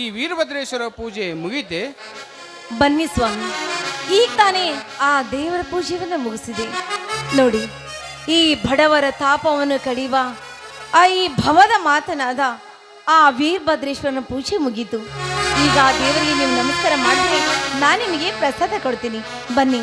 ಈ ವೀರಭದ್ರೇಶ್ವರ ಪೂಜೆ ಮುಗೀತೆ. ಬನ್ನಿ ಸ್ವಾಮಿ, ಈಗ ತಾನೇ ಆ ದೇವರ ಪೂಜೆಯನ್ನು ಮುಗಿಸಿದೆ. ನೋಡಿ, ಈ ಬಡವರ ತಾಪವನ್ನು ಕಡಿಯುವ ಆ ಈ ಭವದ ಮಾತನಾದ ಆ ವೀರಭದ್ರೇಶ್ವರನ ಪೂಜೆ ಮುಗೀತು. ಈಗ ಆ ದೇವರಿಗೆ ನೀವು ನಮಸ್ಕಾರ ಮಾಡಿದ್ರೆ ನಾನು ನಿಮಗೆ ಪ್ರಸಾದ ಕೊಡ್ತೀನಿ. ಬನ್ನಿ.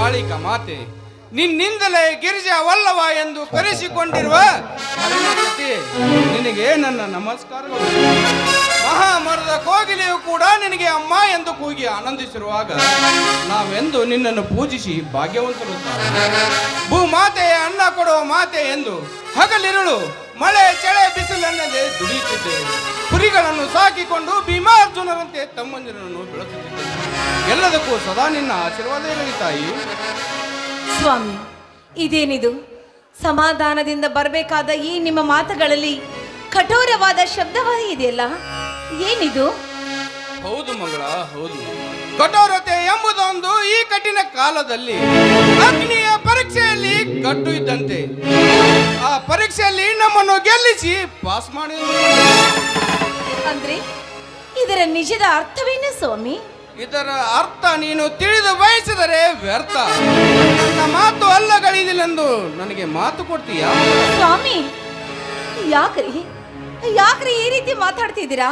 ಕಾಳಿಕ ಮಾತೆ, ನಿನ್ನಿಂದಲೇ ಗಿರಿಜಾವಲ್ಲವ ಎಂದು ಕರೆಸಿಕೊಂಡಿರುವ ನಿನಗೆ ನನ್ನ ನಮಸ್ಕಾರಗಳು. ಮಹಾಮರದ ಕೋಗಿಲೆಯು ಕೂಡ ನಿನಗೆ ಅಮ್ಮ ಎಂದು ಕೂಗಿ ಆನಂದಿಸಿರುವಾಗ ನಾವೆಂದು ನಿನ್ನನ್ನು ಪೂಜಿಸಿ ಭಾಗ್ಯವಂತರು ಭೂಮಾತೆಯ ಅನ್ನ ಕೊಡುವ ಮಾತೆ ಎಂದು ಹಗಲಿರುಳು ಮಳೆ ಚಳೆ ಬಿಸಿಲನ್ನದೆ ದುಡಿಯುತ್ತಿದ್ದೇವೆ. ಕುರಿಗಳನ್ನು ಸಾಕಿಕೊಂಡು ಭೀಮಾರ್ಜುನರಂತೆ ತಮ್ಮಂದಿರನ್ನು ಬೆಳೆಸುತ್ತಿದ್ದೇವೆ. ಎಲ್ಲದಕ್ಕೂ ಸದಾ ನಿನ್ನ ಆಶೀರ್ವಾದ ಇರಲಿ ತಾಯಿ. ಸ್ವಾಮಿ ಇದೇನಿದು? ಸಮಾಧಾನದಿಂದ ಬರಬೇಕಾದ ಈ ನಿಮ್ಮ ಮಾತುಗಳಲ್ಲಿ ಕಠೋರವಾದ ಶಬ್ದವಾಗಿ ಇದೆಯಲ್ಲ? ಏನಿದು? ಹೌದು ಮಗಳ ಹೌದು. ಕಠೋರತೆ ಎಂಬುದೊಂದು ಈ ಕಠಿಣ ಕಾಲದಲ್ಲಿ ಅಗ್ನಿಯ ಪರೀಕ್ಷೆಯಲ್ಲಿ ಕಟ್ಟು ಇದ್ದಂತೆ. ಆ ಪರೀಕ್ಷೆಯಲ್ಲಿ ನಮ್ಮನ್ನು ಗೆಲ್ಲಿಸಿ ಪಾಸ್ ಮಾಡಿ. ಅಂದ್ರೆ ಇದರ ನಿಜದ ಅರ್ಥವೇನು ಸ್ವಾಮಿ? ಇದರ ಅರ್ಥ ನೀನು ತಿಳಿದು ಬಯಸಿದರೆ ವ್ಯರ್ಥ. ನನ್ನ ಮಾತು ಅಲ್ಲಗಳಿದಿല്ലെಂದು ನನಗೆ ಮಾತು ಕೊಡ್ತೀಯ? ಸ್ವಾಮಿ, ಯಾಕ್ರಿ? ಯಾಕ್ರಿ ಈ ರೀತಿ ಮಾತಾಡ್ತಿದ್ದೀರಾ?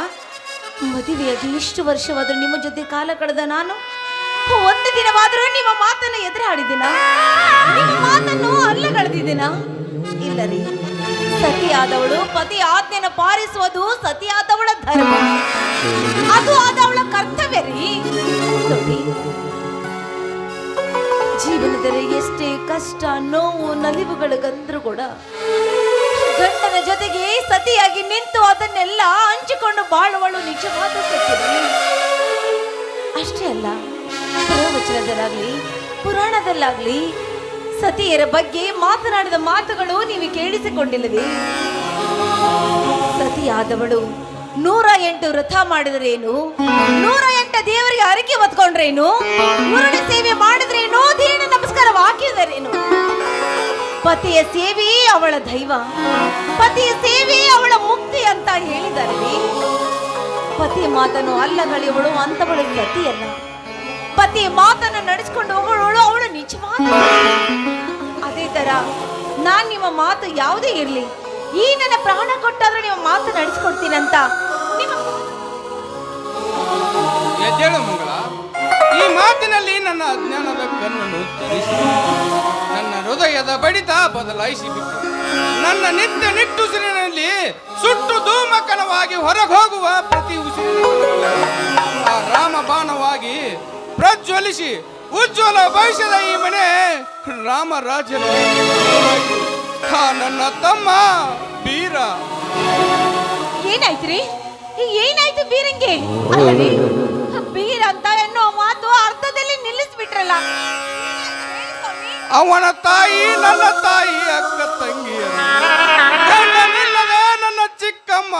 ಮದುವೆಯಾಗಿ ಇಷ್ಟು ವರ್ಷವಾದರೂ ನಿಮ್ಮ ಜೊತೆ ಕಾಲ ಕಳೆದ ನಾನು ಒಂದು ದಿನವಾದರೂ ನಿಮ್ಮ ಮಾತನ್ನು ಎದುರಾಡಿದಿನ ನಿಮ್ಮ ಮಾತನ್ನು ಅಲ್ಲಗಳೆದಿದ್ದೀನ? ಇಲ್ಲ ರೀ ಸತಿಯಾದವಳು ಪತಿ ಆಜ್ಞೆನ ಪಾಲಿಸುವುದು ಆದವಳ ಧರ್ಮ. ಅದು ಆದವಳ ಕರ್ತವ್ಯ ರೀ. ಜೀವನದಲ್ಲಿ ಎಷ್ಟೇ ಕಷ್ಟ, ನೋವು ನಲಿವುಗಳಿಗಂದ್ರೂ ಕೂಡ ಗಂಡನ ಜೊತೆಗೆ ಸತಿಯಾಗಿ ನಿಂತು ಅದನ್ನೆಲ್ಲ ಹಂಚಿಕೊಂಡು ಬಾಳುವಳು ನಿಜವಾದ ಅಷ್ಟೇ ಅಲ್ಲ, ಪ್ರವಚನದಲ್ಲಾಗ್ಲಿ, ಪುರಾಣದಲ್ಲಾಗ್ಲಿ ಸತಿಯರ ಬಗ್ಗೆ ಮಾತನಾಡಿದ ಮಾತುಗಳು ನೀವು ಕೇಳಿಸಿಕೊಂಡಿಲ್ಲವೇ? ಸತಿಯಾದವಳು. ನೂರ ಎಂಟು ವ್ರತ ಮಾಡಿದ್ರೇನು? ನೂರ ಎಂಟು ದೇವರಿಗೆ ಅರಕೆ ಹೊತ್ಕೊಂಡ್ರೇನು? ಮುರುಳಿ ಸೇವೆ ಮಾಡಿದ್ರೇನು? ದೇಣ ನಮಸ್ಕಾರ ಹಾಕಿದರೇನು? ಪತಿಯ ಸೇವೆಯೇ ಅವಳ ದೈವ. ಪತಿಯ ಸೇವೆಯೇ ಅವಳ ಮುಕ್ತಿ ಅಂತ ಹೇಳಿದ್ದಾರೆ ಪತಿ ಮಾತನ್ನು ಅಲ್ಲಗಳಿವಳು ಅಂತವಳು ಸತಿಯಲ್ಲ. ಪತಿ ಮಾತನ್ನು ನಡೆಸ್ಕೊಂಡು ಹೋಗೋಳು ಅವಳು ನಿಜವಾದ ಅದೇ ತರ, ನಾನ್ ನಿಮ್ಮ ಮಾತು ಯಾವುದೇ ಇರ್ಲಿ. ಈ ನನ್ನ ಪ್ರಾಣ ಕೊಟ್ಟಾದ್ರೂ ನೀವು ಮಾತು ನಡೆಸ್ಕೊಡ್ತೀನಂತ. ಮಂಗಳ. ಈ ಮಾತಿನಲ್ಲಿ ನನ್ನ ಅಜ್ಞಾನದ ಕಣ್ಣನ್ನು ತರಿಸಿ. ನನ್ನ ಹೃದಯದ ಬಡಿತ ಬದಲಾಯಿಸಿ ನನ್ನ ನಿತ್ಯ ನಿಟ್ಟುಸಿರಿನಲ್ಲಿ ಸುಟ್ಟು ಧೂಮಕಣವಾಗಿ ಹೊರಗೆ ಹೋಗುವ ಪ್ರತಿ ಉಸಿರಿನ ಆ ರಾಮ ಬಾಣವಾಗಿ ಪ್ರಜ್ವಲಿಸಿ ಉಜ್ವಲ ಭವಿಷ್ಯದ ಈ ಮನೆ ರಾಮರಾಜನ ಆ ನನ್ನ ತಮ್ಮ ಬೀರ. ಏನಾಯ್ತ್ರಿ? ಏನಾಯ್ತು ಬೀರಂಗೆ? ಅಲ್ಲರಿ ಬೀರ್ ಅಂತ ಎನ್ನೋ ಮಾತು ಅರ್ಥದಲ್ಲಿ ನಿಲ್ಲಿಸ್ಬಿಟ್ರಲ್ಲ. ಅವನ ತಾಯಿ ನನ್ನ ತಾಯಿ ಅಕ್ಕ ತಂಗಿಯ. ಗಂಡನಿಲ್ಲದೆ ನನ್ನ ಚಿಕ್ಕಮ್ಮ.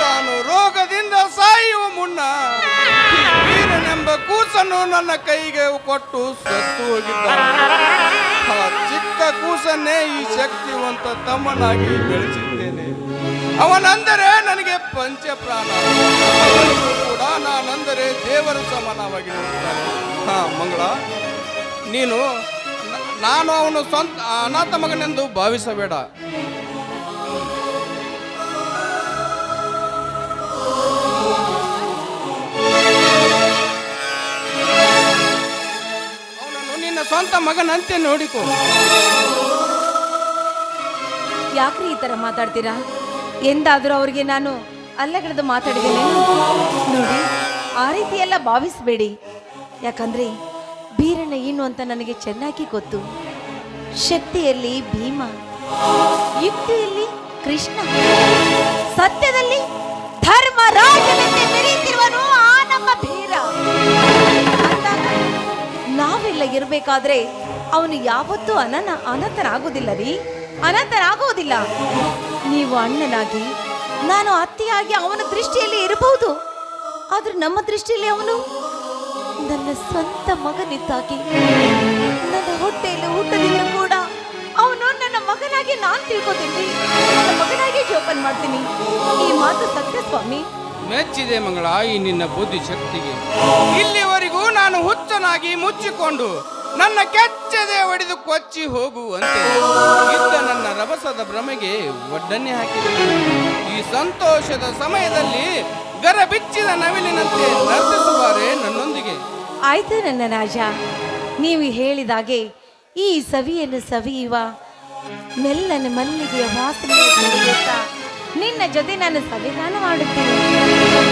ತಾನು ರೋಗದಿಂದ ಸಾಯುವ ಮುನ್ನ ಬೀರನೆಂಬ ವೀರನೆಂಬ ಕೂಸನ್ನು ನನ್ನ ಕೈಗೆ ಕೊಟ್ಟು ಸತ್ತು ಹೋಗಿದ್ದಾನೆ ಆ ಚಿಕ್ಕ ಕೂಸನ್ನೇ ಈ ಶಕ್ತಿವಂತ ತಮ್ಮನಾಗಿ ಬೆಳೆಸಿದ್ದೇನೆ. ಅವನಂದರೆ ನನಗೆ ಪಂಚಪ್ರಾಣ ಕೂಡ ನಾನಂದರೆ ದೇವರ ಸಮಾನವಾಗಿ ಹಾ, ಮಂಗಳ, ನೀನು ನಾನು ಅವನು ಸ್ವಂತ ಅನಾಥ ಮಗನೆಂದು ಭಾವಿಸಬೇಡ. ಸ್ವಂತ ಮಗನಂತೆ ನೋಡಿಕೊ. ಯಾಕ್ರಿ ಈ ತರ ಮಾತಾಡ್ತೀರಾ? ಎಂದಾದರೂ ಅವ್ರಿಗೆ ನಾನು ಅಲ್ಲಗಳೆದು ಮಾತಾಡಿದ್ದೇನೆ. ನೋಡಿ, ಆ ರೀತಿ ಎಲ್ಲ ಭಾವಿಸಬೇಡಿ. ಯಾಕಂದ್ರೆ ಬೀರಣ್ಣ ಏನು ಅಂತ ನನಗೆ ಚೆನ್ನಾಗಿ ಗೊತ್ತು. ಶಕ್ತಿಯಲ್ಲಿ ಭೀಮ, ಯುಕ್ತಿಯಲ್ಲಿ ಕೃಷ್ಣ, ಸತ್ಯದಲ್ಲಿ ಧರ್ಮ ರಾಜನಂತೆ ಮೆರೆಯುತ್ತಿರುವನು ಆ ನಮ್ಮ ಬೇರ. ಇರಬೇಕಾದ್ರೆ ಅವನು ಯಾವತ್ತೂ ಅನನ ಅನಂತನಾಗುವುದಿಲ್ಲ ರೀ ಅನಂತನಾಗುವುದಿಲ್ಲ ನೀವು ಅಣ್ಣನಾಗಿ, ನಾನು ಅತ್ತೆಯಾಗಿ ಅವನ ದೃಷ್ಟಿಯಲ್ಲಿ ಇರಬಹುದು. ಆದ್ರೆ ನಮ್ಮ ದೃಷ್ಟಿಯಲ್ಲಿ ಅವನು ನನ್ನ ಸ್ವಂತ ಮಗನಿದ್ದಾಗಿ, ನನ್ನ ಹೊಟ್ಟೆಯಲ್ಲಿ ಊಟದಿಂದ ಕೂಡ ಅವನು ನನ್ನ ಮಗನಾಗಿ ನಾನು ತಿಳ್ಕೊತೀನಿ. ನನ್ನ ಮಗನಾಗಿ ಜೋಪನ್ ಮಾಡ್ತೀನಿ. ಈ ಮಾತು ಸತ್ಯ ಸ್ವಾಮಿ. ಮೆಚ್ಚಿದೆ ಮಂಗಳ, ಈ ನಿನ್ನ ಬುದ್ಧಿ ಶಕ್ತಿಗೆ ಇಲ್ಲಿವರೆಗೂ ನಾನು ಹುಚ್ಚನಾಗಿ ಮುಚ್ಚಿಕೊಂಡು ನನ್ನ ಕೆಚ್ಚದೆ ಒಡೆದು ಕೊಚ್ಚಿ ಹೋಗುವಂತೆ. ಇದ್ದ ನನ್ನ ರಭಸದ ಭ್ರಮೆಗೆ ಒಡ್ಡನ್ನೇ ಹಾಕಿದೆ. ಈ ಸಂತೋಷದ ಸಮಯದಲ್ಲಿ ಗರ ಬಿಚ್ಚಿದ ನವಿಲಿನಂತೆ ನರ್ತಿಸುವಾರೆ ನನ್ನೊಂದಿಗೆ. ಆಯ್ತು ನನ್ನ ರಾಜ ನೀವು ಹೇಳಿದಾಗೆ ಈ ಸವಿಯನ್ನು ಸವಿಯುವ, ಮೆಲ್ಲನೆ ಮಲ್ಲಿಗೆಯ ವಾಸನೆ ನಿನ್ನ ಜೊತೆ ನಾನು ಸವಿಧಾನ ಮಾಡುತ್ತೇನೆ.